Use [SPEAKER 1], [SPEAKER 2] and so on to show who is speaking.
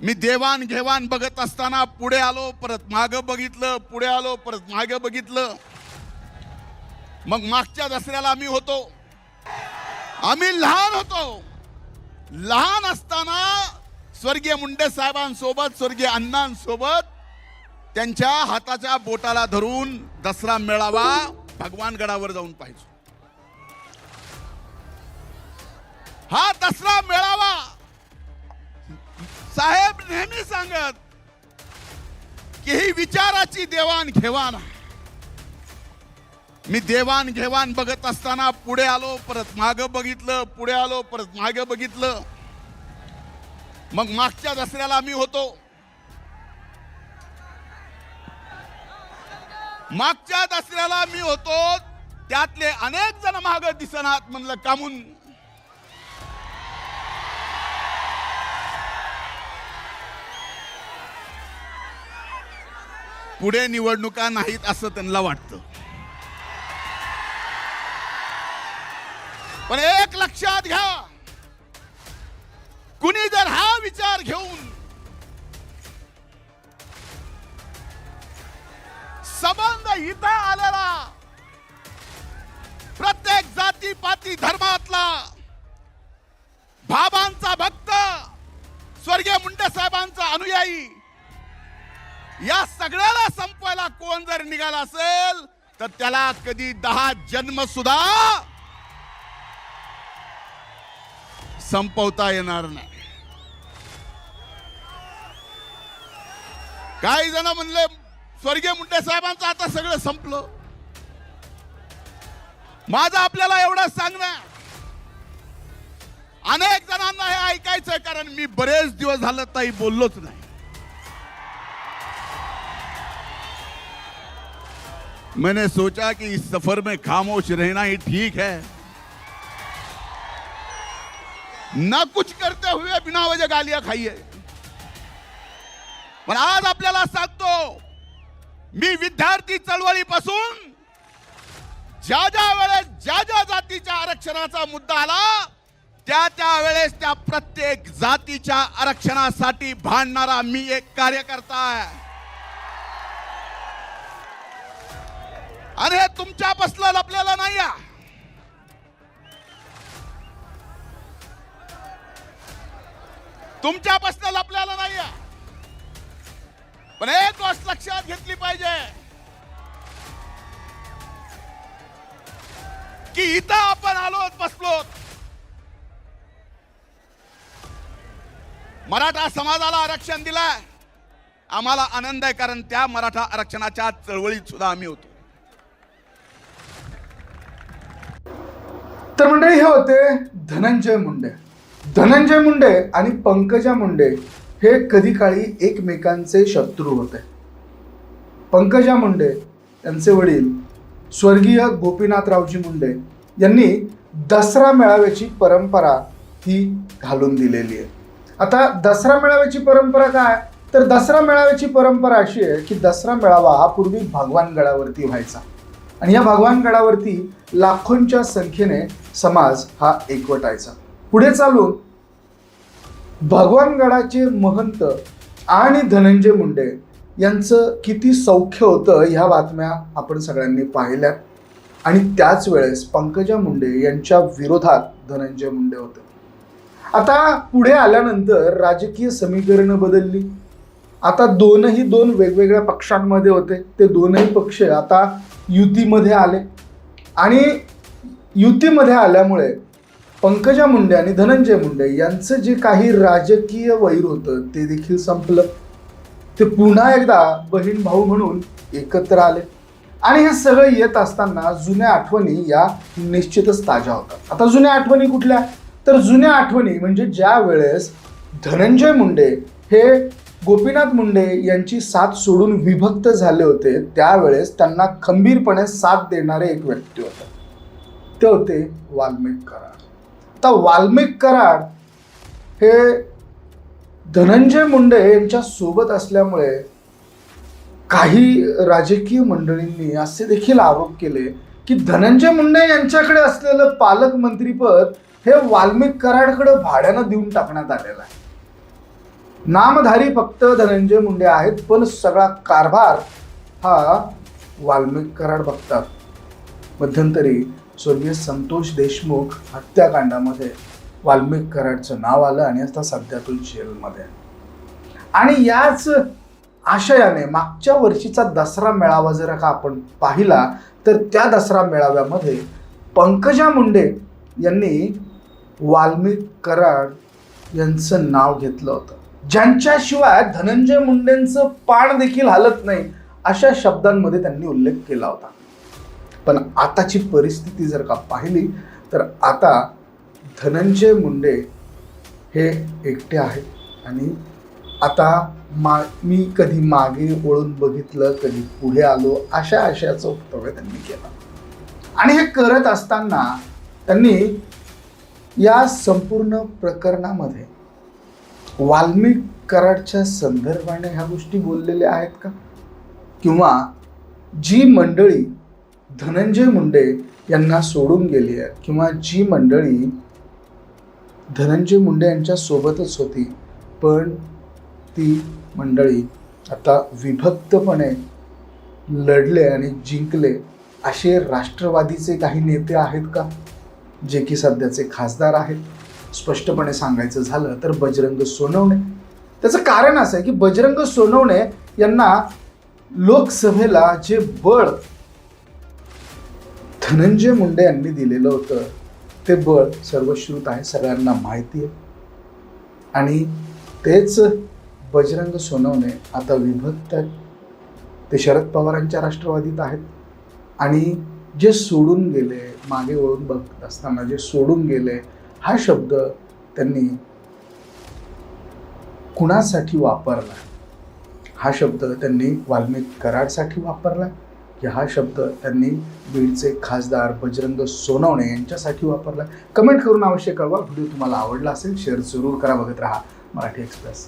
[SPEAKER 1] मी देवाण घेवाण बघत असताना पुढे आलो परत माग बघितलं पुढे आलो परत माग बघितलं. मग मागच्या दसऱ्याला आम्ही होतो. आम्ही लहान होतो. लहान असताना स्वर्गीय मुंडे साहेबांसोबत स्वर्गीय अण्णांसोबत त्यांच्या हाताच्या बोटाला धरून दसरा मेळावा भगवानगडावर जाऊन पाहिजे हा दसरा मेळावा साहेब नेहमी सांगत की ही विचाराची देवाणघेवाण आहे. मी देवाणघेवाण बघत असताना पुढे आलो परत माग बघितलं पुढे आलो परत माग बघितलं. मग मागच्या दसऱ्याला मी होतो. मागच्या दसऱ्याला मी होतो. त्यातले अनेक जण माग दिसनात म्हणलं कामून पुढे निवडणुका नाहीत असं त्यांना वाटतं. पण एक लक्षात घ्या. कुणी जर हा विचार घेऊन संबंध इथं आलेला प्रत्येक जाती पाती धर्मातला भाबांचा भक्त स्वर्गीय मुंडे साहेबांचा अनुयायी या सगळ्याला संपवायला कोण जर निघाला असेल तर त्याला कधी दहा जन्म सुद्धा संपवता येणार नाही. काही जण म्हणले स्वर्गीय मुंडे साहेबांचं आता सगळं संपलं. माझं आपल्याला एवढं सांगणं अनेक जणांना हे ऐकायचंय कारण मी बरेच दिवस झालं ताई बोललोच नाही. मैंने सोचा कि इस सफर में खामोश रहना ही ठीक है। ना कुछ करते हुए बिना वजह गालियां खाइए। पण आज आपल्याला सांगतो मी विद्यार्थी चळवळीपासून ज्या ज्या वेळेस ज्या ज्या जातीच्या आरक्षणाचा मुद्दा आला त्या त्या वेळेस त्या प्रत्येक जातीच्या आरक्षणासाठी भांडणारा मी एक कार्यकर्ता आहे. आणि हे तुमच्यापासलं लपलेलं नाही तुमच्या तुमच्यापासलं लपलेलं नाही पण एक गोष्ट लक्षात घेतली पाहिजे. की इथं आपण आलो बसलो. मराठा समाजाला आरक्षण दिलाय. आम्हाला आनंद आहे कारण त्या मराठा आरक्षणाच्या चळवळीत सुद्धा आम्ही होतो
[SPEAKER 2] तर मंडळी हे होते धनंजय मुंडे. धनंजय मुंडे आणि पंकजा मुंडे हे कधी काळी एकमेकांचे शत्रू होते. पंकजा मुंडे यांचे वडील स्वर्गीय गोपीनाथरावजी मुंडे यांनी दसरा मेळाव्याची परंपरा ही घालून दिलेली आहे. आता दसरा मेळाव्याची परंपरा काय? तर दसरा मेळाव्याची परंपरा अशी आहे की दसरा मेळावा हा पूर्वी भगवानगडावरती व्हायचा. आणि या भगवानगडावरती लाखोंच्या संख्येने समाज हा एकवटायचा. पुढे चालून भगवानगडाचे महंत आणि धनंजय मुंडे यांचं किती सौख्य होतं ह्या बातम्या आपण सगळ्यांनी पाहिल्या. आणि त्याच वेळेस पंकजा मुंडे यांच्या विरोधात धनंजय मुंडे होते. आता पुढे आल्यानंतर राजकीय समीकरणं बदलली. आता दोनही दोन वेगवेगळ्या पक्षांमध्ये होते. ते दोनही पक्ष आता युतीमध्ये आले. आणि युतीमध्ये आल्यामुळे पंकजा मुंडे आणि धनंजय मुंडे यांचं जे काही राजकीय वैर होतं ते देखील संपलं. ते पुन्हा एकदा बहीण भाऊ म्हणून एकत्र आले. आणि हे सगळं येत असताना जुन्या आठवणी या निश्चितच ताज्या होतात. आता जुन्या आठवणी कुठल्या? तर जुन्या आठवणी म्हणजे ज्या वेळेस धनंजय मुंडे हे गोपीनाथ मुंडे यांची साथ सोडून विभक्त झाले होते त्यावेळेस त्यांना खंबीरपणे साथ देणारे एक व्यक्ती होते. ते होते वाल्मिक कराड. आता वाल्मिक कराड हे धनंजय मुंडे यांच्या सोबत असल्यामुळे काही राजकीय मंडळींनी असे देखील आरोप केले की धनंजय मुंडे यांच्याकडे असलेलं पालकमंत्रीपद हे वाल्मिक कराडकडे भाड्यानं देऊन टाकण्यात आलेलं आहे. नामधारी फक्त धनंजय मुंडे आहेत पण सगळा कारभार हा वाल्मिक कराड बघतात मध्यंतरी स्वर्गीय संतोष देशमुख हत्याकांडामध्ये वाल्मिक कराडचं नाव आलं आणि आता सध्या तो जेलमध्ये आहे. आणि याच आशयाने मागच्या वर्षीचा दसरा मेळावा जर का आपण पाहिला तर त्या दसरा मेळाव्यामध्ये पंकजा मुंडे यांनी वाल्मिक कराड यांचं नाव घेतलं होतं ज्यांच्याशिवाय धनंजय मुंडेंचं पाण देखील हलत नाही अशा शब्दांमध्ये त्यांनी उल्लेख केला होता. पण आताची परिस्थिती जर का पाहिली तर आता धनंजय मुंडे हे एकटे आहेत. आणि आता मा मी कधी मागे ओळून बघितलं कधी पुढे आलो अशा आशयाचं वक्तव्य त्यांनी केलं. आणि हे करत असताना त्यांनी या संपूर्ण प्रकरणामध्ये वाल्मिक कराडच्या संदर्भाने ह्या गोष्टी बोललेल्या आहेत का? किंवा जी मंडळी धनंजय मुंडे यांना सोडून गेली आहे किंवा जी मंडळी धनंजय मुंडे यांच्या सोबतच होती पण ती मंडळी आता विभक्तपणे लढले आणि जिंकले असे राष्ट्रवादीचे काही नेते आहेत का जे की सध्याचे खासदार आहेत? स्पष्टपणे सांगायचं झालं तर बजरंग सोनवणे. त्याचं कारण असं आहे की बजरंग सोनवणे यांना लोकसभेला जे बळ धनंजय मुंडे यांनी दिलेलं होतं ते बळ सर्वश्रुत आहे सगळ्यांना माहिती आहे. आणि तेच बजरंग सोनवणे आता विभक्त आहेत. ते शरद पवारांच्या राष्ट्रवादीत आहेत. आणि जे सोडून गेले मागे वळून बघत असताना जे सोडून गेले हा शब्द त्यांनी कुणासाठी वापरला? हा शब्द त्यांनी वाल्मिक कराडसाठी वापरला? की हा शब्द त्यांनी बीडचे खासदार बजरंग सोनवणे यांच्यासाठी वापरला? कमेंट करून अवश्य कळवा. व्हिडिओ तुम्हाला आवडला असेल शेअर जरूर करा. बघत राहा मराठी एक्सप्रेस.